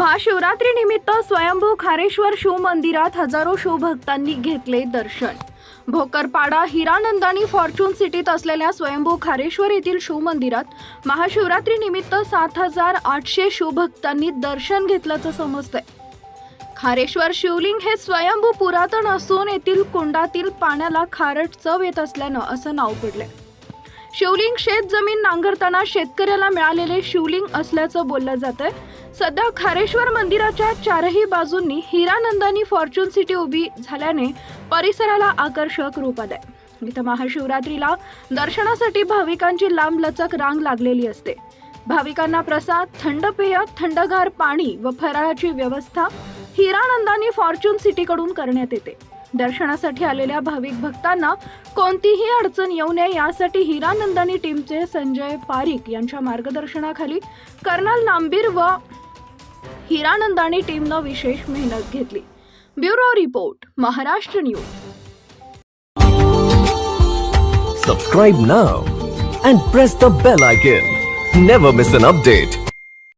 महाशिवरात्री निमित्त स्वयंभू खारेश्वर शिव मंदिरात हजारो शिवभक्तांनी घेतले दर्शन. भोकरपाडा हिरानंदानी फॉर्च्यून सिटीत असलेल्या स्वयंभू खारेश्वर येथील शिवमंदिरात महाशिवरात्रीनिमित्त महाशिवरात्री निमित्त सात हजार आठशे शिवभक्तांनी दर्शन घेतल्याचं समजतंय. खारेश्वर शिवलिंग हे स्वयंभू पुरातन असून येथील कुंडातील पाण्याला खारट चव येत असल्यानं असं नाव पडलंय. शिवलिंग शेत जमीन नांगरताना शेतकऱ्याला मिळालेले शिवलिंग असल्याचं बोललं जातंय. सध्या खारेश्वर मंदिराच्या चारही बाजूंनी हिरानंदानी फॉर्च्यून सिटी उभी झाल्याने परिसराला आकर्षक रूप आलंय. इथं महाशिवरात्रीला दर्शनासाठी भाविकांची लांब लचक रांग लागलेली असते. भाविकांना प्रसाद थंड पेय थंडगार पाणी व फराळाची व्यवस्था हिरानंदानी फॉर्च्युन सिटीकडून करण्यात येते. दर्शनासाठी आलेल्या भाविक भक्तांना कोणतीही अडचण येऊ नये यासाठी हिरानंदानी टीमचे संजय पारिक यांच्या मार्गदर्शनाखाली कर्नल नांबीर व हिरानंदानी टीमनं विशेष मेहनत घेतली bureau report Maharashtra news Subscribe now and press the bell icon. Never miss an update.